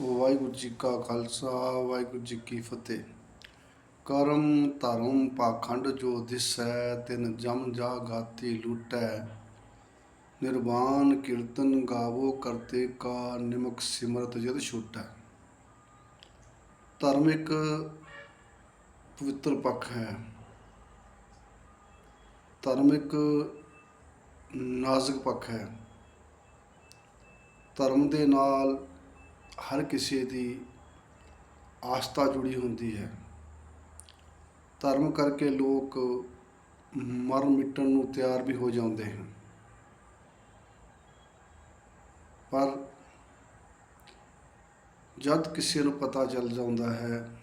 ਵਾਹਿਗੁਰੂ ਜੀ ਕਾ ਖਾਲਸਾ, ਵਾਹਿਗੁਰੂ ਜੀ ਕੀ ਫਤਿਹ। ਕਰਮ ਧਰਮ ਪਾਖੰਡ ਜੋ ਦਿਸੈ, ਤਿਨ ਜਮ ਜਾ ਗਾਤੀ ਲੂਟੈ। ਨਿਰਵਾਨ ਕੀਰਤਨ ਗਾਵੋ ਕਰਤੇ ਕਾ, ਨਿਮਕ ਸਿਮਰਤ ਜਦ ਛੂਟੈ। ਧਰਮ ਇੱਕ ਪਵਿੱਤਰ ਪੱਖ ਹੈ। ਧਰਮ ਇੱਕ ਨਾਜ਼ੁਕ ਪੱਖ ਹੈ। ਧਰਮ ਦੇ ਨਾਲ ਹਰ ਕਿਸੇ ਦੀ ਆਸਥਾ ਜੁੜੀ ਹੁੰਦੀ ਹੈ। ਧਰਮ ਕਰਕੇ ਲੋਕ ਮਰ ਮਿਟਣ ਨੂੰ ਤਿਆਰ ਵੀ ਹੋ ਜਾਂਦੇ ਹਨ। ਪਰ ਜਦ ਕਿਸੇ ਨੂੰ ਪਤਾ ਚੱਲ ਜਾਂਦਾ ਹੈ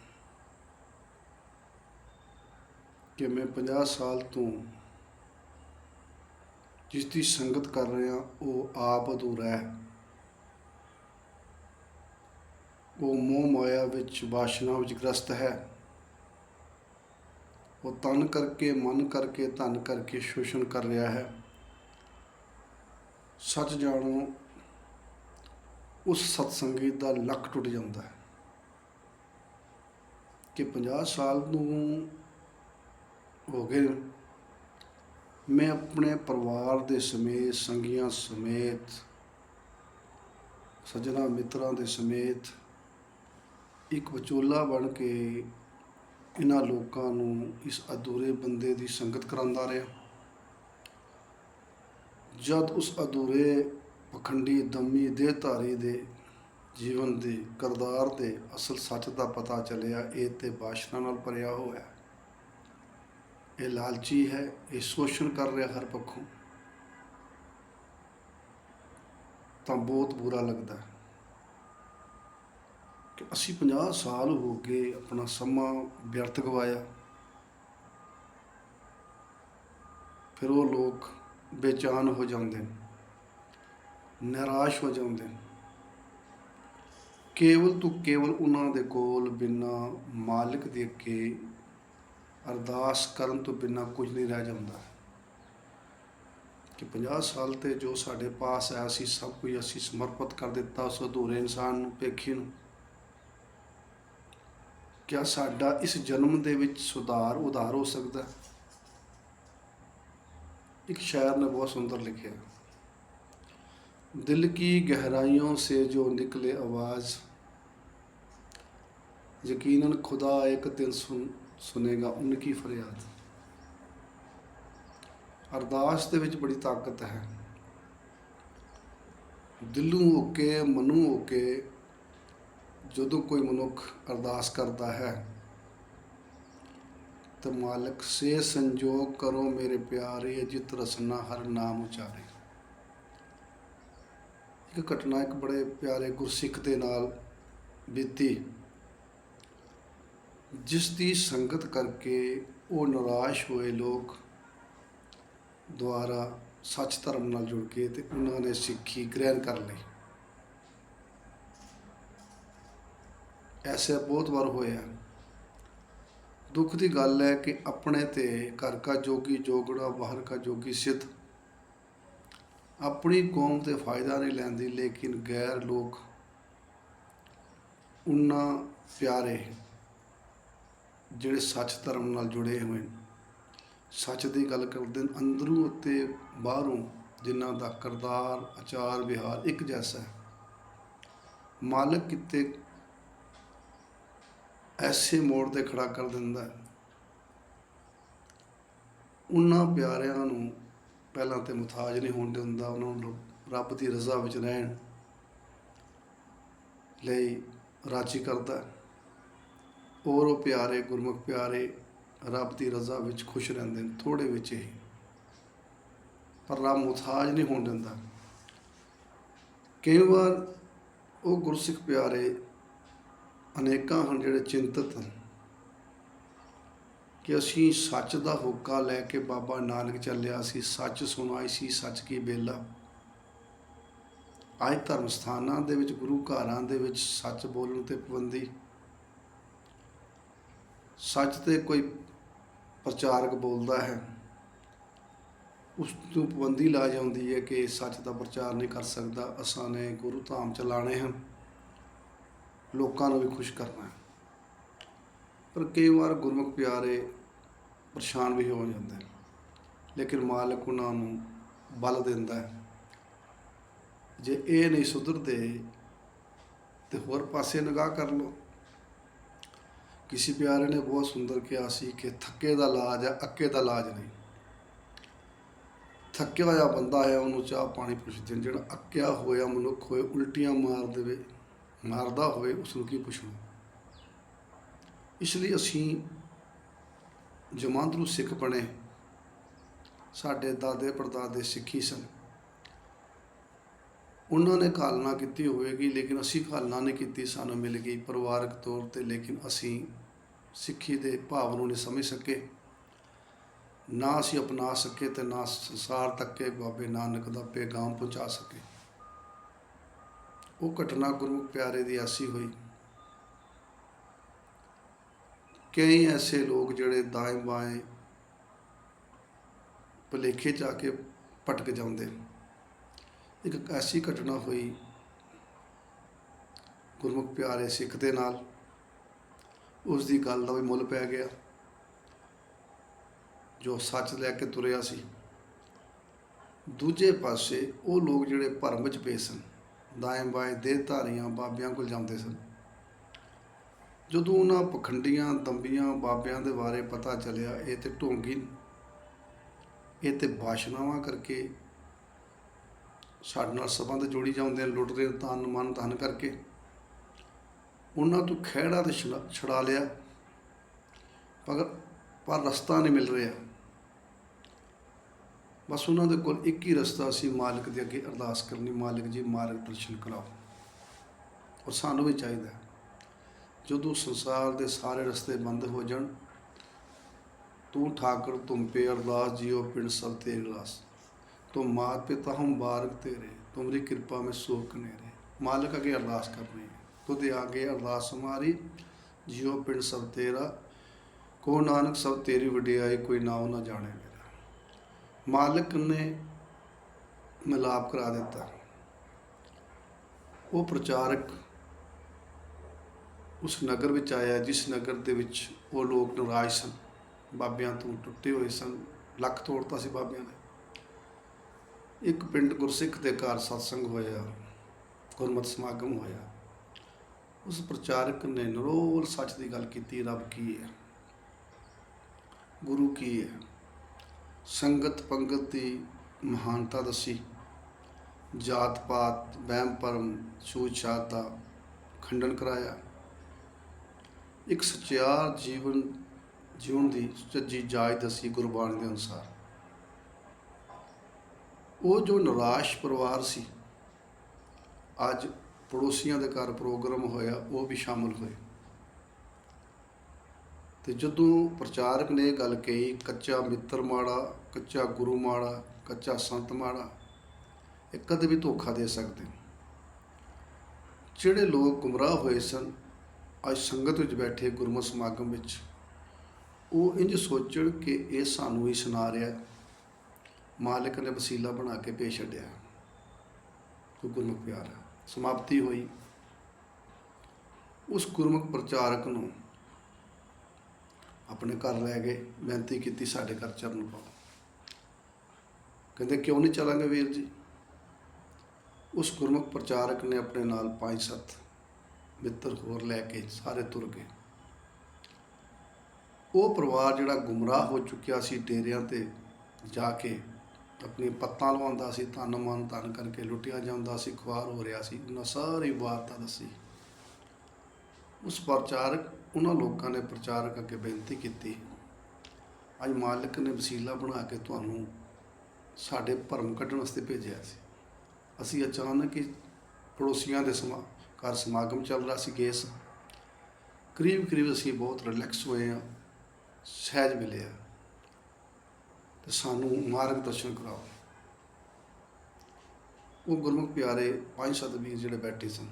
ਕਿ ਮੈਂ 50 ਸਾਲ ਤੋਂ ਜਿਸ ਦੀ ਸੰਗਤ ਕਰ ਰਿਹਾ, ਉਹ ਆਪ ਅਧੂਰਾ ਹੈ। ਉਹ ਮੋਹ ਮਾਇਆ ਵਿੱਚ, ਵਾਸ਼ਨਾ ਵਿੱਚ ਗ੍ਰਸਤ ਹੈ। ਉਹ ਤਨ ਕਰਕੇ, ਮਨ ਕਰਕੇ, ਧਨ ਕਰਕੇ ਸ਼ੋਸ਼ਣ ਕਰ ਰਿਹਾ ਹੈ। ਸੱਚ ਜਾਣੋ, ਉਸ ਸਤਸੰਗੀ ਦਾ ਲੱਕ ਟੁੱਟ ਜਾਂਦਾ ਹੈ ਕਿ 50 ਸਾਲ ਨੂੰ ਹੋ ਗਏ ਮੈਂ ਆਪਣੇ ਪਰਿਵਾਰ ਦੇ ਸਮੇਤ, ਸੰਗੀਆਂ ਸਮੇਤ, ਸੱਜਣਾ ਮਿੱਤਰਾਂ ਦੇ ਸਮੇਤ ਇੱਕ ਵਿਚੋਲਾ ਬਣ ਕੇ ਇਹਨਾਂ ਲੋਕਾਂ ਨੂੰ ਇਸ ਅਧੂਰੇ ਬੰਦੇ ਦੀ ਸੰਗਤ ਕਰਾਉਂਦਾ ਰਿਹਾ। ਜਦ ਉਸ ਅਧੂਰੇ ਪਖੰਡੀ ਦਮੀ ਦੇਹਧਾਰੀ ਦੇ ਜੀਵਨ ਦੇ ਕਰਦਾਰ ਦੇ ਅਸਲ ਸੱਚ ਦਾ ਪਤਾ ਚੱਲਿਆ, ਇਹ ਤੇ ਬਾਸ਼ਨਾ ਨਾਲ ਭਰਿਆ ਹੋਇਆ। ਇਹ ਲਾਲਚੀ ਹੈ, ਇਹ ਸ਼ੋਸ਼ਣ ਕਰ ਰਿਹਾ ਹਰ ਪੱਖੋਂ। ਤਾਂ ਬਹੁਤ ਬੁਰਾ ਲੱਗਦਾ ਹੈ। ਕਿ ਅਸੀਂ 50 ਸਾਲ ਹੋ ਗਏ ਆਪਣਾ ਸਮਾਂ ਵਿਅਰਥ ਗਵਾਇਆ। ਫਿਰ ਉਹ ਲੋਕ ਬੇਚੈਨ ਹੋ ਜਾਂਦੇ ਨੇ, ਨਿਰਾਸ਼ ਹੋ ਜਾਂਦੇ ਨੇ। ਕੇਵਲ ਤੋਂ ਕੇਵਲ ਉਹਨਾਂ ਦੇ ਕੋਲ ਬਿਨਾ ਮਾਲਕ ਦੇ ਅੱਗੇ ਅਰਦਾਸ ਕਰਨ ਤੋਂ ਬਿਨਾ ਕੁਝ ਨਹੀਂ ਰਹਿ ਜਾਂਦਾ। ਕਿ 50 ਸਾਲ ਤੇ ਜੋ ਸਾਡੇ ਪਾਸ ਆਇਆ ਅਸੀਂ ਸਭ ਕੁਝ ਅਸੀਂ ਸਮਰਪਿਤ ਕਰ ਦਿੱਤਾ ਉਸ ਅਧੂਰੇ ਇਨਸਾਨ ਨੂੰ, ਪੇਖੀ ਨੂੰ। ਕਿਆ ਸਾਡਾ ਇਸ ਜਨਮ ਦੇ ਵਿੱਚ ਸੁਧਾਰ, ਉਧਾਰ ਹੋ ਸਕਦਾ? ਇੱਕ ਸ਼ਾਇਰ ਨੇ ਬਹੁਤ ਸੁੰਦਰ ਲਿਖਿਆ। ਦਿਲ ਕੀ ਗਹਿਰਾਈਆਂ ਸੇ ਜੋ ਨਿਕਲੇ ਆਵਾਜ਼। ਯਕੀਨਨ ਖੁਦਾ ਇੱਕ ਦਿਨ ਸੁਣ ਸੁਨੇਗਾ ਉਨਕੀ ਫਰਿਆਦ। ਅਰਦਾਸ ਦੇ ਵਿੱਚ ਬੜੀ ਤਾਕਤ ਹੈ। ਦਿਲੋਂ ਹੋ ਕੇ ਮਨੋਂ ਹੋ ਕੇ ਜਦੋਂ ਕੋਈ ਮਨੁੱਖ ਅਰਦਾਸ ਕਰਦਾ ਹੈ, ਤਾਂ ਮਾਲਕ ਸੇ ਸੰਜੋਗ ਕਰੋ ਮੇਰੇ ਪਿਆਰੇ ਜਿਤ ਰਸਨਾ ਹਰ ਨਾਮ ਉਚਾਰੇ। ਇੱਕ ਘਟਨਾ ਇੱਕ ਬੜੇ ਪਿਆਰੇ ਗੁਰਸਿੱਖ ਦੇ ਨਾਲ ਬੀਤੀ, ਜਿਸ ਦੀ ਸੰਗਤ ਕਰਕੇ ਉਹ ਨਿਰਾਸ਼ ਹੋਏ ਲੋਕ ਦੁਆਰਾ ਸੱਚ ਧਰਮ ਨਾਲ ਜੁੜ ਕੇ ਤੇ ਉਹਨਾਂ ਨੇ ਸਿੱਖੀ ਗ੍ਰਹਿਣ ਕਰ ਲਈ। ਐਸਾ ਬਹੁਤ ਵਾਰ ਹੋਇਆ ਦੁੱਖ ਦੀ ਗੱਲ ਹੈ ਕਿ ਆਪਣੇ ਤੇ ਘਰ ਕਾ ਜੋਗੀ ਜੋਗੜਾ, ਬਾਹਰ ਕਾ ਜੋਗੀ ਸਿੱਧ। ਆਪਣੀ ਕੌਮ ਤੇ ਫਾਇਦਾ ਨਹੀਂ ਲੈਂਦੀ, ਲੇਕਿਨ ਗੈਰ ਲੋਕ ਉਹਨਾਂ ਪਿਆਰੇ ਜਿਹੜੇ ਸੱਚ ਧਰਮ ਨਾਲ ਜੁੜੇ ਹੋਏ ਨੇ। ਸੱਚ ਦੀ ਗੱਲ ਕਰਦੇ ਨੇ, ਅੰਦਰੋਂ ਅਤੇ ਬਾਹਰੋਂ ਜਿਨ੍ਹਾਂ ਦਾ ਕਰਤਾਰ, ਆਚਾਰ, ਵਿਹਾਰ ਇੱਕ ਜੈਸਾ ਹੈ। ਮਾਲਕ ਕਿਤੇ ਐਸੇ ਮੋੜ ਤੇ ਖੜਾ ਕਰ ਦਿੰਦਾ ਹੈ। ਉਹਨਾਂ ਪਿਆਰਿਆਂ ਨੂੰ ਪਹਿਲਾਂ ਤੇ ਮੁਤਾਜ ਨਹੀਂ ਹੋਣ ਦਿੰਦਾ, ਉਹਨਾਂ ਨੂੰ ਰੱਬ ਦੀ ਰਜ਼ਾ ਵਿੱਚ ਰਹਿਣ ਲਈ ਰਾਜੀ ਕਰਦਾ ਔਰ ਉਹ ਪਿਆਰੇ, ਗੁਰਮੁਖ ਪਿਆਰੇ ਰੱਬ ਦੀ ਰਜ਼ਾ ਵਿੱਚ ਖੁਸ਼ ਰਹਿੰਦੇ ਨੇ ਥੋੜੇ ਵਿੱਚ ਹੀ। ਪਰ ਰੱਬ ਮੁਤਾਜ ਨਹੀਂ ਹੋਣ ਦਿੰਦਾ। ਕਈ ਵਾਰ ਉਹ ਗੁਰਸਿੱਖ ਪਿਆਰੇ ਅਨੇਕਾਂ ਹਨ ਜਿਹੜੇ ਚਿੰਤਤ ਹਨ ਕਿ ਅਸੀਂ ਸੱਚ ਦਾ ਹੋਕਾ ਲੈ ਕੇ ਬਾਬਾ ਨਾਨਕ ਚੱਲਿਆ ਸੀ, ਸੱਚ ਸੁਣਾਈ ਸੀ, ਸੱਚ ਕੀ ਬੇਲਾ। ਅੱਜ ਧਰਮ ਸਥਾਨਾਂ ਦੇ ਵਿੱਚ, ਗੁਰੂ ਘਰਾਂ ਦੇ ਵਿੱਚ ਸੱਚ ਬੋਲਣ ਤੇ ਪਾਬੰਦੀ। ਸੱਚ ਤੇ ਕੋਈ ਪ੍ਰਚਾਰਕ ਬੋਲਦਾ ਹੈ ਉਸ ਤੋਂ ਪਾਬੰਦੀ ਲਾ ਜਾਂਦੀ ਹੈ ਕਿ ਸੱਚ ਦਾ ਪ੍ਰਚਾਰ ਨਹੀਂ ਕਰ ਸਕਦਾ। ਅਸਾਂ ਨੇ ਗੁਰੂ ਧਾਮ ਚਲਾਣੇ ਹਨ। ਲੋਕਾਂ ਨੂੰ ਵੀ ਖੁਸ਼ ਕਰਨਾ ਹੈ। ਪਰ ਕਈ ਵਾਰ ਗੁਰਮੁਖ ਪਿਆਰੇ ਪਰੇਸ਼ਾਨ ਵੀ ਹੋ ਜਾਂਦੇ ਨੇ। ਲੇਕਿਨ ਮਾਲਕ ਉਹਨਾਂ ਨੂੰ ਬਲ ਦਿੰਦਾ ਹੈ। ਜੇ ਇਹ ਨਹੀਂ ਸੁਧਰਦੇ, ਤੇ ਹੋਰ ਪਾਸੇ ਨਿਗਾਹ ਕਰ ਲਓ। ਕਿਸੇ ਪਿਆਰੇ ਨੇ ਬਹੁਤ ਸੁੰਦਰ ਕਿਹਾ ਸੀ ਕਿ ਥੱਕੇ ਦਾ ਇਲਾਜ ਹੈ, ਅੱਕੇ ਦਾ ਇਲਾਜ ਨਹੀਂ। ਥੱਕਿਆ ਹੋਇਆ ਬੰਦਾ ਹੈ, ਉਹਨੂੰ ਚਾਹ ਪਾਣੀ ਪੁੱਛਦੇ ਨੇ ਜਿਹੜਾ ਅੱਕਿਆ ਹੋਇਆ ਮਨੁੱਖ ਹੋਏ, ਉਲਟੀਆਂ ਮਾਰ ਦੇਵੇ। ਮਾਰਦਾ ਹੋਵੇ ਉਸ ਨੂੰ ਕੀ ਪੁੱਛਣਾ? ਇਸ ਲਈ ਅਸੀਂ ਜਮਾਂਦਰੂ ਸਿੱਖ ਬਣੇ ਸਾਡੇ ਦਾਦੇ ਪੜਦਾਦੇ ਸਿੱਖੀ ਸਨ। ਉਹਨਾਂ ਨੇ ਕਾਲਨਾ ਕੀਤੀ ਹੋਵੇਗੀ, ਲੇਕਿਨ ਅਸੀਂ ਕਾਲਨਾ ਨਹੀਂ ਕੀਤੀ, ਸਾਨੂੰ ਮਿਲ ਗਈ ਪਰਿਵਾਰਕ ਤੌਰ ਤੇ, ਲੇਕਿਨ ਅਸੀਂ ਸਿੱਖੀ ਦੇ ਭਾਵ ਨੂੰ ਨਹੀਂ ਸਮਝ ਸਕੇ। ਨਾ ਅਸੀਂ ਅਪਣਾ ਸਕੇ ਤੇ ਨਾ ਸੰਸਾਰ ਤੱਕੇ ਬਾਬੇ ਨਾਨਕ ਦਾ ਪੈਗਾਮ ਪਹੁੰਚਾ ਸਕੇ। ਉਹ ਘਟਨਾ ਗੁਰਮੁਖ ਪਿਆਰੇ ਦੀ ਐਸੀ ਹੋਈ। ਕਈ ਐਸੇ ਲੋਕ ਜਿਹੜੇ ਦਾएं ਬਾएं ਭੁਲੇਖੇ ਆ ਕੇ ਭਟਕ ਜਾਂਦੇ। ਇੱਕ ਐਸੀ ਘਟਨਾ ਹੋਈ ਗੁਰਮੁਖ ਪਿਆਰੇ ਸਿੱਖ ਦੇ ਨਾਲ। ਉਸ ਦੀ ਗੱਲ ਦਾ ਵੀ ਮੁੱਲ ਪੈ ਗਿਆ, ਜੋ ਸੱਚ ਲੈ ਕੇ ਤੁਰਿਆ ਸੀ। ਦੂਜੇ ਪਾਸੇ ਉਹ ਲੋਕ ਜਿਹੜੇ ਭਰਮ ਵਿੱਚ ਪਏ ਸਨ। ਦਾएं ਬਾएं ਦੇਹਧਾਰੀਆਂ ਬਾਬਿਆਂ ਕੋਲ ਜਾਂਦੇ ਸਨ। ਜਦੋਂ ਉਹਨਾਂ ਪਖੰਡੀਆਂ, ਦੰਬੀਆਂ ਬਾਬਿਆਂ ਦੇ ਬਾਰੇ ਪਤਾ ਚੱਲਿਆ, ਇਹ ਤੇ ਢੋਂਗੀ, ਇਹ ਤੇ ਬਾਸ਼ਨਾਵਾਂ ਕਰਕੇ ਸਾਡੇ ਨਾਲ ਸੰਬੰਧ ਜੋੜੀ ਜਾਂਦੇ ਨੇ ਲੁੱਟਦੇ ਨੇ ਤਨ ਮਨ ਧਨ ਕਰਕੇ। ਉਹਨਾਂ ਤੋਂ ਖਹਿੜਾ ਤੇ ਛੁਡਾ- ਛੁਡਾ ਲਿਆ, ਪਰ ਪਰ ਰਸਤਾ ਨਹੀਂ ਮਿਲ ਰਿਹਾ। ਬਸ ਉਹਨਾਂ ਦੇ ਕੋਲ ਇੱਕ ਹੀ ਰਸਤਾ ਸੀ ਮਾਲਕ ਦੇ ਅੱਗੇ ਅਰਦਾਸ ਕਰਨੀ, ਮਾਲਕ ਜੀ, ਮਾਰਗ ਦਰਸ਼ਨ ਕਰਾਓ। ਔਰ ਸਾਨੂੰ ਵੀ ਚਾਹੀਦਾ ਹੈ। ਜਦੋਂ ਸੰਸਾਰ ਦੇ ਸਾਰੇ ਰਸਤੇ ਬੰਦ ਹੋ ਜਾਣ, ਤੂੰ ਠਾਕਰ, ਤੁਮ ਪੇ ਅਰਦਾਸ ਜੀਓ, ਪਿੰਡ ਸਭ ਤੇਰੇ ਗਲਾਸ ਤੁਮ ਮਾਤ ਪਿਤਾ, ਹਮ ਬਾਰਕ ਤੇਰੇ, ਤੁਮਰੀ ਕਿਰਪਾ ਮੈਂ ਸੋਖ ਨੇਰੇ ਮਾਲਕ ਅੱਗੇ ਅਰਦਾਸ ਕਰਨੀ ਹੈ ਤੁਦੇ ਆਗੇ ਅਰਦਾਸ ਹਮਾਰੀ ਜਿਉ ਪਿੰਡ ਸਭ ਤੇਰਾ ਕੋ ਨਾਨਕ ਸਭ ਤੇਰੀ ਵਡਿਆਈ ਕੋਈ ਨਾਉ ਨਾ ਜਾਣੇ। ਮਾਲਕ ਨੇ ਮਿਲਾਪ ਕਰਾ ਦਿੱਤਾ। ਉਹ ਪ੍ਰਚਾਰਕ ਉਸ ਨਗਰ ਵਿੱਚ ਆਇਆ, ਜਿਸ ਨਗਰ ਦੇ ਵਿੱਚ ਉਹ ਲੋਕ ਨਰਾਜ਼ ਸਨ। ਬਾਬਿਆਂ ਤੋਂ ਟੁੱਟੇ ਹੋਏ ਸਨ। ਲੱਖ ਤੋੜਤਾ ਸੀ ਬਾਬਿਆਂ ਨੇ। ਇੱਕ ਪਿੰਡ ਗੁਰਸਿੱਖ ਦੇ ਘਰ ਸਤਸੰਗ ਹੋਇਆ, ਗੁਰਮਤਿ ਸਮਾਗਮ ਹੋਇਆ। ਉਸ ਪ੍ਰਚਾਰਕ ਨੇ ਨਿਰੋਲ ਸੱਚ ਦੀ ਗੱਲ ਕੀਤੀ, ਰੱਬ ਕੀ ਹੈ? ਗੁਰੂ ਕੀ ਹੈ? ਸੰਗਤ ਪੰਗਤ ਦੀ ਮਹਾਨਤਾ ਦੱਸੀ। ਜਾਤ ਪਾਤ, ਵਹਿਮ ਭਰਮ ਛੂਤ ਛਾਤ ਦਾ ਖੰਡਨ ਕਰਾਇਆ। ਇੱਕ ਸੱਚਿਆਰ ਜੀਵਨ ਜਿਉਣ ਦੀ ਸੱਚੀ ਜਾਚ ਦੱਸੀ ਗੁਰਬਾਣੀ ਦੇ ਅਨੁਸਾਰ। ਉਹ ਜੋ ਨਿਰਾਸ਼ ਪਰਿਵਾਰ ਸੀ, ਅੱਜ ਪੜੋਸੀਆਂ ਦੇ ਘਰ ਪ੍ਰੋਗਰਾਮ ਹੋਇਆ, ਉਹ ਵੀ ਸ਼ਾਮਲ ਹੋਏ। ਤੇ ਜਦੋਂ ਪ੍ਰਚਾਰਕ ਨੇ ਇਹ ਗੱਲ ਕਹੀ, ਕੱਚਾ ਮਿੱਤਰ ਮਾੜਾ, ਕੱਚਾ ਗੁਰੂ ਮਾੜਾ, ਕੱਚਾ ਸੰਤ ਮਾੜਾ, ਇਹ ਕਦੇ ਵੀ ਧੋਖਾ ਦੇ ਸਕਦੇ ਜਿਹੜੇ ਲੋਕ ਗੁੰਮਰਾਹ ਹੋਏ ਸਨ, ਅੱਜ ਸੰਗਤ ਵਿੱਚ ਬੈਠੇ ਗੁਰਮਤਿ ਸਮਾਗਮ ਵਿੱਚ, ਉਹ ਇੰਜ ਸੋਚਣ ਕਿ ਇਹ ਸਾਨੂੰ ਹੀ ਸੁਣਾ ਰਿਹਾ ਮਾਲਕ ਨੇ ਵਸੀਲਾ ਬਣਾ ਕੇ ਪੇਸ਼ ਛੱਡਿਆ। ਕੋਈ ਗੁਰਮੁਖ ਪਿਆਰ ਹੈ। ਸਮਾਪਤੀ ਹੋਈ। ਉਸ ਗੁਰਮੁਖ ਪ੍ਰਚਾਰਕ ਨੂੰ ਆਪਣੇ ਘਰ ਲੈ ਗਏ ਬੇਨਤੀ ਕੀਤੀ ਸਾਡੇ ਘਰ ਚਰਨ ਪਾਓ। ਕਹਿੰਦੇ, ਕਿਉਂ ਨਹੀਂ ਚੱਲਾਂਗੇ ਵੀਰ ਜੀ? ਉਸ ਗੁਰਮੁਖ ਪ੍ਰਚਾਰਕ ਨੇ ਆਪਣੇ ਨਾਲ ਪੰਜ ਸੱਤ ਮਿੱਤਰ ਹੋਰ ਲੈ ਕੇ ਸਾਰੇ ਤੁਰ ਗਏ। ਉਹ ਪਰਿਵਾਰ ਜਿਹੜਾ ਗੁੰਮਰਾਹ ਹੋ ਚੁੱਕਿਆ ਸੀ ਡੇਰਿਆਂ ਤੇ ਜਾ ਕੇ ਆਪਣੀ ਪੱਤਾਂ ਲਵਾਉਂਦਾ ਸੀ ਤਨ ਮਨ ਤਨ ਕਰਕੇ ਲੁੱਟਿਆ ਜਾਂਦਾ ਸੀ, ਖੁਆਰ ਹੋ ਰਿਹਾ ਸੀ, ਉਹਨਾਂ ਸਾਰੀ ਵਾਰਤਾ ਦੱਸੀ। ਉਸ ਪ੍ਰਚਾਰਕ ਉਹਨਾਂ ਲੋਕਾਂ ਨੇ ਪ੍ਰਚਾਰਕ ਅੱਗੇ ਬੇਨਤੀ ਕੀਤੀ, ਅੱਜ ਮਾਲਕ ਨੇ ਵਸੀਲਾ ਬਣਾ ਕੇ ਤੁਹਾਨੂੰ ਸਾਡੇ ਭਰਮ ਕੱਢਣ ਵਾਸਤੇ ਭੇਜਿਆ ਸੀ। ਅਸੀਂ ਅਚਾਨਕ ਹੀ ਪੜੋਸੀਆਂ ਦੇ ਸਮਾ, ਘਰ ਸਮਾਗਮ ਚੱਲ ਰਿਹਾ ਸੀ ਗਏ ਸਾਂ ਕਰੀਬ ਕਰੀਬ ਅਸੀਂ ਬਹੁਤ ਰਿਲੈਕਸ ਹੋਏ ਆ ਸਹਿਜ ਮਿਲੇ ਆ ਤੇ ਸਾਨੂੰ ਮਾਰਗ ਦਰਸ਼ਨ ਕਰਾਓ। ਉਹ ਗੁਰਮੁਖ ਪਿਆਰੇ ਪੰਜ ਸੱਤ ਵੀਰ ਜਿਹੜੇ ਬੈਠੇ ਸਨ,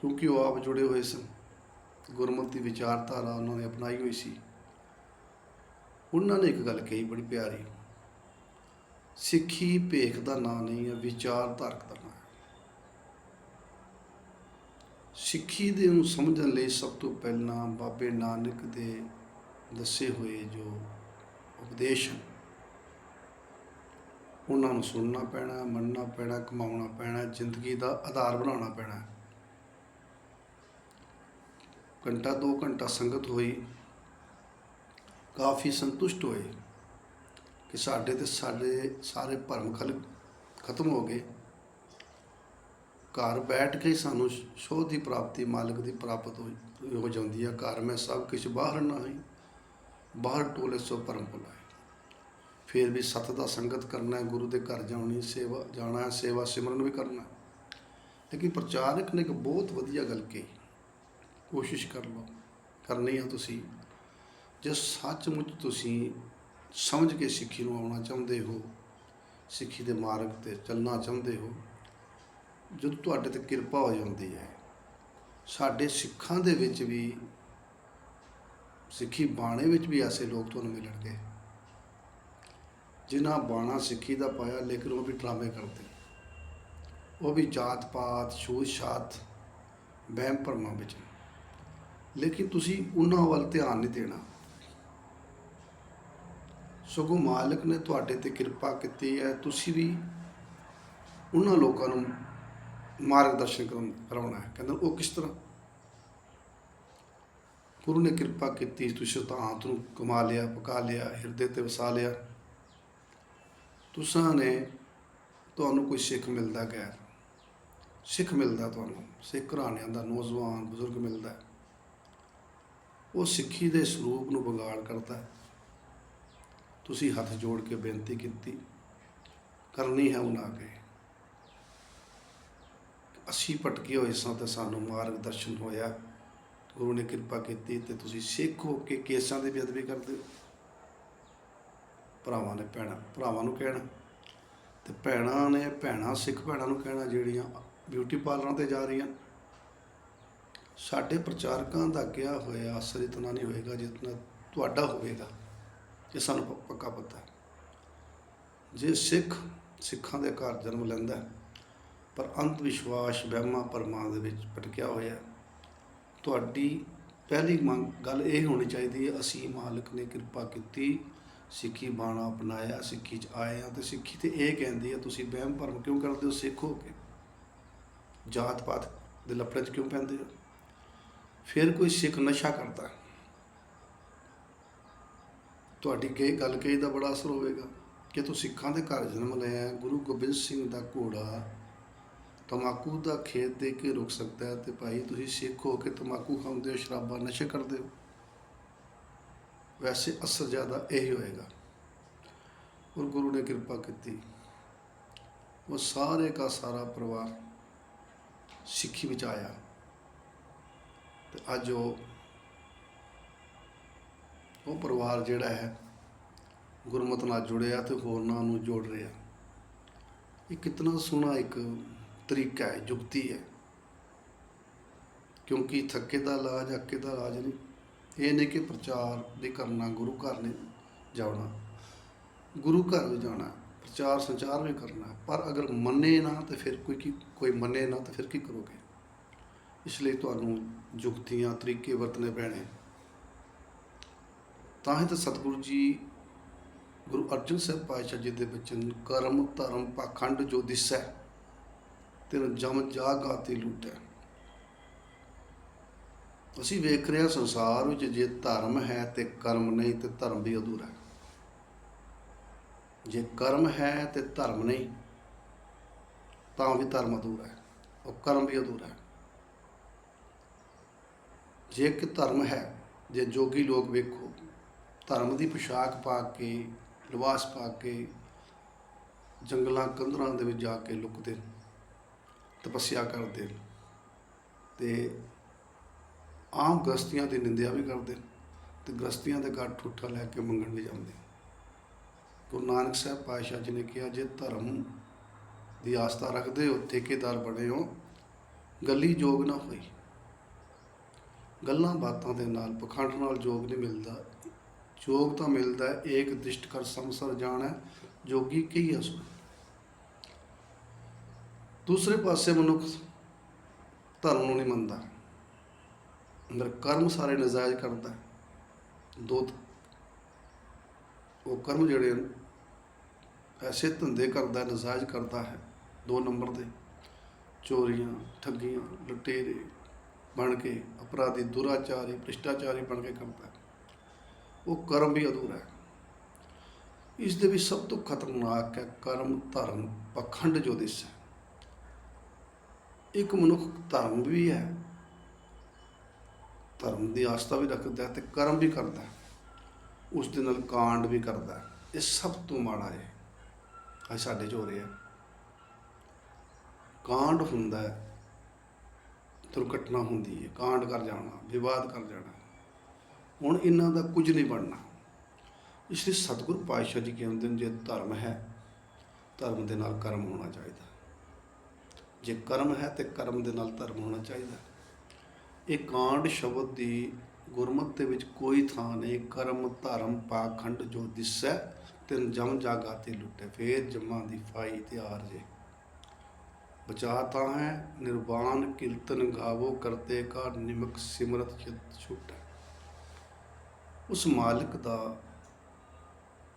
ਕਿਉਂਕਿ ਉਹ ਆਪ ਜੁੜੇ ਹੋਏ ਸਨ। ਗੁਰਮਤਿ ਦੀ ਵਿਚਾਰਧਾਰਾ ਉਹਨਾਂ ਨੇ ਅਪਣਾਈ ਹੋਈ ਸੀ। ਉਹਨਾਂ ਨੇ ਇੱਕ ਗੱਲ ਕਹੀ ਬੜੀ ਪਿਆਰੀ। ਸਿੱਖੀ ਭੇਖ ਦਾ ਨਾਂ ਨਹੀਂ ਹੈ ਵਿਚਾਰਧਾਰਕ ਦਾ ਨਾਂ ਹੈ। ਸਿੱਖੀ ਦੇ ਨੂੰ ਸਮਝਣ ਲਈ ਸਭ ਤੋਂ ਪਹਿਲਾਂ ਬਾਬੇ ਨਾਨਕ ਦੇ ਦੱਸੇ ਹੋਏ ਜੋ ਉਪਦੇਸ਼ ਹਨ, ਉਹਨਾਂ ਨੂੰ ਸੁਣਨਾ ਪੈਣਾ, ਮੰਨਣਾ ਪੈਣਾ, ਕਮਾਉਣਾ ਪੈਣਾ, ਜ਼ਿੰਦਗੀ ਦਾ ਆਧਾਰ ਬਣਾਉਣਾ ਪੈਣਾ। ਘੰਟਾ, ਦੋ ਘੰਟਾ ਸੰਗਤ ਹੋਈ, ਕਾਫੀ ਸੰਤੁਸ਼ਟ ਹੋਏ ਕਿ ਸਾਡੇ ਤੇ ਸਾਡੇ ਸਾਰੇ ਭਰਮ ਖਲ, ਖਤਮ ਹੋ ਗਏ। ਘਰ ਬੈਠ ਕੇ ਸਾਨੂੰ ਸ਼ੋਧ ਦੀ ਪ੍ਰਾਪਤੀ, ਮਾਲਕ ਦੀ ਪ੍ਰਾਪਤ ਹੋ ਹੋ ਜਾਂਦੀ ਹੈ ਘਰ ਮੈਂ ਸਭ ਕੁਝ ਬਾਹਰ ਨਾ ਹੀ, ਬਾਹਰ ਟੋਲੇ ਸੋ ਪਰਮ ਭੁਲਾਏ। ਫਿਰ ਵੀ ਸਤ ਦਾ ਸੰਗਤ ਕਰਨਾ ਹੈ, ਗੁਰੂ ਦੇ ਘਰ ਜਾਣੀ ਸੇਵਾ, ਜਾਣਾ ਹੈ, ਸੇਵਾ ਸਿਮਰਨ ਵੀ ਕਰਨਾ ਹੈ। ਲੇਕਿਨ ਪ੍ਰਚਾਰਕ ਨੇ ਇੱਕ ਬਹੁਤ ਵਧੀਆ ਗੱਲ ਕਹੀ। ਕੋਸ਼ਿਸ਼ ਕਰ ਲਓ, ਕਰਨੀ ਆ ਤੁਸੀਂ। ਜੇ ਸੱਚਮੁੱਚ ਤੁਸੀਂ ਸਮਝ ਕੇ ਸਿੱਖੀ ਨੂੰ ਆਉਣਾ ਚਾਹੁੰਦੇ ਹੋ, ਸਿੱਖੀ ਦੇ ਮਾਰਗ ਤੇ ਚੱਲਣਾ ਚਾਹੁੰਦੇ ਹੋ, ਜਦੋਂ ਤੁਹਾਡੇ ਤੇ ਕਿਰਪਾ ਹੋ ਜਾਂਦੀ ਹੈ, ਸਾਡੇ ਸਿੱਖਾਂ ਦੇ ਵਿੱਚ ਵੀ, ਸਿੱਖੀ ਬਾਣੇ ਵਿੱਚ ਵੀ ਐਸੇ ਲੋਕ ਤੁਹਾਨੂੰ ਮਿਲਣਗੇ। ਜਿਨ੍ਹਾਂ ਬਾਣਾ ਸਿੱਖੀ ਦਾ ਪਾਇਆ, ਲੇਕਿਨ ਉਹ ਵੀ ਡਰਾਮੇ ਕਰਦੇ। ਉਹ ਵੀ ਜਾਤ ਪਾਤ ਛੂਤ ਛਾਤ ਵਹਿਮ ਭਰਮਾਂ ਵਿੱਚ ਲੇਕਿਨ ਤੁਸੀਂ ਉਹਨਾਂ ਵੱਲ ਧਿਆਨ ਨਹੀਂ ਦੇਣਾ। ਸਗੋਂ ਮਾਲਕ ਨੇ ਤੁਹਾਡੇ ਤੇ ਕਿਰਪਾ ਕੀਤੀ ਹੈ। ਤੁਸੀਂ ਵੀ ਉਹਨਾਂ ਲੋਕਾਂ ਨੂੰ ਮਾਰਗਦਰਸ਼ਨ ਕਰਨ- ਕਰਾਉਣਾ ਹੈ। ਕਹਿੰਦਾ, ਉਹ ਕਿਸ ਤਰ੍ਹਾਂ? ਗੁਰੂ ਨੇ ਕਿਰਪਾ ਕੀਤੀ, ਤੁਸੀਂ ਸਿਧਾਂਤ ਨੂੰ ਕਮਾ ਲਿਆ, ਪਕਾ ਲਿਆ, ਹਿਰਦੇ ਤੇ ਵਸਾ ਲਿਆ। ਤੁਸਾਂ ਨੇ ਤੁਹਾਨੂੰ ਕੋਈ ਸਿੱਖ ਮਿਲਦਾ ਗੈਰ ਸਿੱਖ ਮਿਲਦਾ ਤੁਹਾਨੂੰ। ਸਿੱਖ ਘਰਾਣਿਆਂ ਦਾ, ਨੌਜਵਾਨ, ਬਜ਼ੁਰਗ ਮਿਲਦਾ ਉਹ ਸਿੱਖੀ ਦੇ ਸਰੂਪ ਨੂੰ ਵਿਗਾੜ ਕਰਦਾ ਤੁਸੀਂ ਹੱਥ ਜੋੜ ਕੇ ਬੇਨਤੀ ਕੀਤੀ, ਕਰਨੀ ਹੈ ਉਹਨਾਂ ਕੇ। ਅਸੀਂ ਭਟਕੇ ਹੋਏ ਸਾਂ ਤੇ ਸਾਨੂੰ ਮਾਰਗਦਰਸ਼ਨ ਹੋਇਆ। ਗੁਰੂ ਨੇ ਕਿਰਪਾ ਕੀਤੀ ਤੇ ਤੁਸੀਂ ਸਿੱਖ ਹੋ ਕੇ ਕੇਸਾਂ ਦੀ ਬੇਅਦਬੀ ਕਰਦੇ ਹੋ। ਭਰਾਵਾਂ ਨੇ ਭੈਣਾਂ, ਭਰਾਵਾਂ ਨੂੰ ਕਹਿਣਾ। ਤੇ ਭੈਣਾਂ ਨੇ ਭੈਣਾਂ ਸਿੱਖ ਭੈਣਾਂ ਨੂੰ ਕਹਿਣਾ, ਜਿਹੜੀਆਂ ਬਿਊਟੀ ਪਾਰਲਰਾਂ ਤੇ ਜਾ ਰਹੀਆਂ। ਸਾਡੇ ਪ੍ਰਚਾਰਕਾਂ ਦਾ ਕਿਹਾ ਹੋਇਆ ਅਸਰ ਇਤਨਾ ਨਹੀਂ ਹੋਏਗਾ ਜਿਤਨਾ ਤੁਹਾਡਾ ਹੋਵੇਗਾ ਇਹ ਸਾਨੂੰ ਪ- ਪੱਕਾ ਪਤਾ ਹੈ। ਜੇ ਸਿੱਖ, ਸਿੱਖਾਂ ਦੇ ਘਰ ਜਨਮ ਲੈਂਦਾ ਪਰ ਅੰਤ ਵਿਸ਼ਵਾਸ ਵਹਿਮਾਂ ਪਰਮਾਂ ਦੇ ਵਿੱਚ ਭਟਕਿਆ ਹੋਇਆ ਤੁਹਾਡੀ ਪਹਿਲੀ ਮੰਗ, ਗੱਲ ਇਹ ਹੋਣੀ ਚਾਹੀਦੀ ਹੈ, ਅਸੀਂ ਮਾਲਕ ਨੇ ਕਿਰਪਾ ਕੀਤੀ, ਸਿੱਖੀ ਬਾਣਾ ਅਪਣਾਇਆ, ਸਿੱਖੀ ਚ ਆਏ ਆ ਤੇ ਸਿੱਖੀ ਤੇ ਇਹ ਕਹਿੰਦੀ ਹੈ, ਤੁਸੀਂ ਵਹਿਮ ਭਰਮ ਕਿਉਂ ਕਰਦੇ ਹੋ, ਸਿੱਖ ਹੋ ਕੇ? ਜਾਤ ਪਾਤ ਦੇ ਲਫੜੇ 'ਚ ਕਿਉਂ ਪੈਂਦੇ ਹੋ? ਫਿਰ ਕੋਈ ਸਿੱਖ ਨਸ਼ਾ ਕਰਦਾ ਤੁਹਾਡੀ ਕਹੀ ਗੱਲ ਕਹੀ ਦਾ ਬੜਾ ਅਸਰ ਹੋਵੇਗਾ। ਕਿ ਤੂੰ ਸਿੱਖਾਂ ਦੇ ਘਰ ਜਨਮ ਲਿਆ ਹੈ, ਗੁਰੂ ਗੋਬਿੰਦ ਸਿੰਘ ਦਾ ਘੋੜਾ ਤਮਾਕੂ ਦਾ ਖੇਤ ਦੇ ਕੇ ਰੁਕ ਸਕਦਾ ਹੈ ਤੇ ਭਾਈ ਤੁਸੀਂ ਸਿੱਖ ਹੋ ਕੇ ਤਮਾਕੂ ਖਾਂਦੇ ਹੋ ਸ਼ਰਾਬਾਂ ਨਸ਼ੇ ਕਰਦੇ ਹੋ। ਵੈਸੇ ਅਸਰ ਜ਼ਿਆਦਾ ਇਹੀ ਹੋਏਗਾ। ਔਰ ਗੁਰੂ ਨੇ ਕਿਰਪਾ ਕੀਤੀ। ਉਹ ਸਾਰੇ ਦਾ ਸਾਰਾ ਪਰਿਵਾਰ ਸਿੱਖੀ ਵਿੱਚ ਆਇਆ। ਤੇ ਅੱਜ ਉਹ ਉਹ ਪਰਿਵਾਰ ਜਿਹੜਾ ਹੈ, ਗੁਰਮਤ ਨਾਲ ਜੁੜਿਆ ਤੇ ਹੋਰਨਾਂ ਨੂੰ ਜੋੜ ਰਿਹਾ। ਇਹ ਕਿਤਨਾ ਸੋਹਣਾ ਇੱਕ ਤਰੀਕਾ ਹੈ ਜੁਗਤੀ ਹੈ। ਕਿਉਂਕਿ ਥੱਕੇ ਦਾ ਇਲਾਜ, ਅੱਕੇ ਦਾ ਇਲਾਜ ਨਹੀਂ। ਇਹ ਨਹੀਂ ਕਿ ਪ੍ਰਚਾਰ ਵੀ ਕਰਨਾ, ਗੁਰੂ ਘਰ ਨੇ ਜਾਣਾ। ਗੁਰੂ ਘਰ ਵੀ ਜਾਣਾ ਪ੍ਰਚਾਰ ਸੰਚਾਰ ਵੀ ਕਰਨਾ। ਪਰ ਅਗਰ ਮੰਨੇ ਨਾ, ਤੇ ਫਿਰ ਕੋਈ ਕੀ, ਕੋਈ ਮੰਨੇ ਨਾ, ਤੇ ਫਿਰ ਕੀ ਕਰੋਗੇ? ਇਸ ਲਈ ਤੁਹਾਨੂੰ ਜੁਗਤੀਆਂ ਤਰੀਕੇ ਵਰਤਨੇ ਪੈਣੇ। ਤਾਂ ਹੀ ਤਾਂ ਸਤਿਗੁਰੂ ਜੀ ਗੁਰੂ ਅਰਜਨ ਸਾਹਿਬ ਪਾਤਸ਼ਾਹ ਜੀ ਦੇ ਬਚਨ ਕਰਮ, ਧਰਮ, ਪਾਖੰਡ ਜੋ ਦਿਸੈ ਤੇਰਾ ਜਮ ਜਾਗਾਤੀ ਲੁੱਟੈ ਅਸੀਂ ਵੇਖ ਰਹੇ ਹਾਂ ਸੰਸਾਰ ਵਿੱਚ ਜੇ ਧਰਮ ਹੈ ਤੇ ਕਰਮ ਨਹੀਂ ਤੇ ਧਰਮ ਵੀ ਅਧੂਰਾ ਹੈ। ਜੇ ਕਰਮ ਹੈ ਤੇ ਧਰਮ ਨਹੀਂ, ਤਾਂ ਵੀ ਧਰਮ ਅਧੂਰਾ ਹੈ। ਉਹ ਕਰਮ ਵੀ ਅਧੂਰਾ ਹੈ। ਜੇ ਕਿ ਧਰਮ ਹੈ ਜੇ ਜੋਗੀ ਲੋਕ ਵੇਖੋ ਧਰਮ ਦੀ ਪੋਸ਼ਾਕ ਪਾ ਕੇ ਲਿਬਾਸ ਪਾ ਕੇ ਜੰਗਲਾਂ ਕੰਧਰਾਂ ਦੇ ਵਿੱਚ ਜਾ ਕੇ ਲੁਕਦੇ ਨੇ, ਤਪੱਸਿਆ ਕਰਦੇ ਨੇ ਤੇ ਆਮ ਗ੍ਰਸਤੀਆਂ ਦੀ ਨਿੰਦਿਆ ਵੀ ਕਰਦੇ ਨੇ ਤੇ ਗ੍ਰਸਤੀਆਂ ਦੇ ਘਰ ਠੁੱਠਾ ਲੈ ਕੇ ਮੰਗਣ ਵੀ ਜਾਂਦੇ ਗੁਰੂ ਨਾਨਕ ਸਾਹਿਬ ਪਾਤਸ਼ਾਹ ਜੀ ਨੇ ਕਿਹਾ ਜੇ ਧਰਮ ਦੀ ਆਸਥਾ ਰੱਖਦੇ ਹੋ ਠੇਕੇਦਾਰ ਬਣੇ ਹੋ ਗੱਲੀ ਜੋਗ ਨਾ ਹੋਈ। ਗੱਲਾਂ ਬਾਤਾਂ ਦੇ ਨਾਲ ਪਖੰਡ ਨਾਲ ਜੋਗ ਨਹੀਂ ਮਿਲਦਾ। ਜੋਗ ਤਾਂ ਮਿਲਦਾ ਏਕ ਦਿਸ਼ਟ ਕਰ ਸੰਸਰ ਜਾਣਾ ਜੋਗੀ ਕੀ ਅਸੁ ਦੂਸਰੇ ਪਾਸੇ ਮਨੁੱਖ ਧਰਮ ਨੂੰ ਨਹੀਂ ਮੰਨਦਾ। ਅੰਦਰ ਕਰਮ ਸਾਰੇ ਨਜਾਇਜ਼ ਕਰਦਾ ਦੋ ਉਹ ਕਰਮ ਜਿਹੜੇ ਐਸੇ ਧੰਦੇ ਕਰਦਾ ਹੈ, ਨਜਾਇਜ਼ ਕਰਦਾ ਹੈ ਦੋ ਨੰਬਰ ਦੇ। ਚੋਰੀਆਂ ਠੱਗੀਆਂ ਲੁਟੇਰੇ ਬਣ ਕੇ ਅਪਰਾਧੀ ਦੁਰਾਚਾਰੀ, ਭ੍ਰਿਸ਼ਟਾਚਾਰੀ ਬਣ ਕੇ ਕਰਦਾ ਉਹ ਕਰਮ ਵੀ ਅਧੂਰਾ ਹੈ। ਇਸ ਦੇ ਵਿੱਚ ਸਭ ਤੋਂ ਖਤਰਨਾਕ ਹੈ ਕਰਮ, ਧਰਮ, ਪਖੰਡ ਜੋ ਦਿਸ ਹੈ। ਇੱਕ ਮਨੁੱਖ ਧਰਮ ਵੀ ਹੈ, ਧਰਮ ਦੀ ਆਸਥਾ ਵੀ ਰੱਖਦਾ ਤੇ ਕਰਮ ਵੀ ਕਰਦਾ ਹੈ। ਉਸ ਦੇ ਨਾਲ ਕਾਂਡ ਵੀ ਕਰਦਾ ਇਹ ਸਭ ਤੋਂ ਮਾੜਾ ਹੈ। ਅੱਜ ਸਾਡੇ 'ਚ ਹੋ ਰਿਹਾ ਕਾਂਡ ਹੁੰਦਾ ਹੈ ਦੁਰਘਟਨਾ ਹੁੰਦੀ ਹੈ, ਕਾਂਡ ਕਰ ਜਾਣਾ, ਵਿਵਾਦ ਕਰ ਜਾਣਾ। ਹੁਣ ਇਹਨਾਂ ਦਾ ਕੁਝ ਨਹੀਂ ਬਣਨਾ। ਇਸ ਲਈ ਸਤਿਗੁਰੂ ਪਾਤਸ਼ਾਹ ਜੀ ਕਹਿੰਦੇ ਨੇ, ਜੇ ਧਰਮ ਹੈ, ਧਰਮ ਦੇ ਨਾਲ ਕਰਮ ਹੋਣਾ ਚਾਹੀਦਾ। ਜੇ ਕਰਮ ਹੈ ਤੇ ਕਰਮ ਦੇ ਨਾਲ ਧਰਮ ਹੋਣਾ ਚਾਹੀਦਾ। ਇਹ ਕਾਂਡ ਸ਼ਬਦ ਦੀ ਗੁਰਮਤਿ ਦੇ ਵਿੱਚ ਕੋਈ ਥਾਂ ਨਹੀਂ। ਕਰਮ, ਧਰਮ, ਪਾਖੰਡ ਜੋ ਦਿਸੈ, ਤਿਨ ਜਮ ਜਾਗਾਤੇ ਲੁੱਟੇ। ਫੇਰ ਜਮਾਂ ਦੀ ਫਾਈ ਤੇ ਆਰ ਜੇ। ਬਚਾਤਾ ਹੈ, ਨਿਰਵਾਣ ਕੀਰਤਨ ਗਾਵੋ ਕਰਤੇ ਕਾ ਨਿਮਕ ਸਿਮਰਤ ਚਿਤ ਛੁਟੈ। ਉਸ ਮਾਲਕ ਦਾ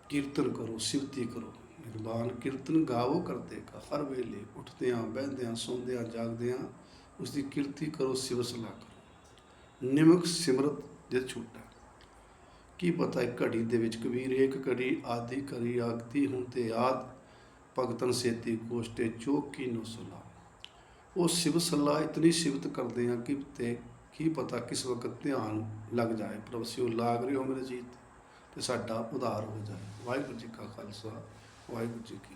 ਕੀਰਤਨ ਕਰੋ, ਸਿਵਤੀ ਕਰੋ। ਨਿਰਵਾਣ ਕੀਰਤਨ ਗਾਵੋ ਕਰਤੇ ਕਾ ਹਰ ਵੇਲੇ ਉੱਠਦਿਆਂ, ਬਹਿੰਦਿਆਂ, ਸੌਂਦਿਆਂ, ਜਾਗਦਿਆਂ ਉਸ ਦੀ ਕੀਰਤੀ ਕਰੋ, ਸਿਵ ਸਲਾਹ ਕਰੋ। ਨਿਮਕ ਸਿਮਰਤ ਜਿਤ ਛੁਟੈ। ਕੀ ਪਤਾ ਇੱਕ ਘੜੀ ਦੇ ਵਿੱਚ ਕਬੀਰ, ਇੱਕ ਘੜੀ ਆਦੀ ਕਰੀ ਆਗਤੀ ਹੁਣ ਤੇ ਆਦ, ਭਗਤਨ ਸੇਤੀ ਕੋਸ਼ਟੇ ਚੋਕੀ ਨੂੰ ਸੁਲਾ ਉਹ ਸਿਵ ਸਲਾਹ ਇਤਨੀ ਸਿਵਤ ਕਰਦੇ ਆ ਕਿ ਤੇ ਕੀ ਪਤਾ ਕਿਸ ਵਕਤ ਧਿਆਨ ਲੱਗ ਜਾਏ। ਪ੍ਰਭ ਸਿਓ ਲਾਗ ਰਹੇ ਹੋ ਮੇਰੇ ਜੀਤ ਤੇ ਸਾਡਾ ਉਧਾਰ ਹੋ ਜਾਏ। ਵਾਹਿਗੁਰੂ ਜੀ ਕਾ ਖਾਲਸਾ, ਵਾਹਿਗੁਰੂ ਜੀ ਕੀ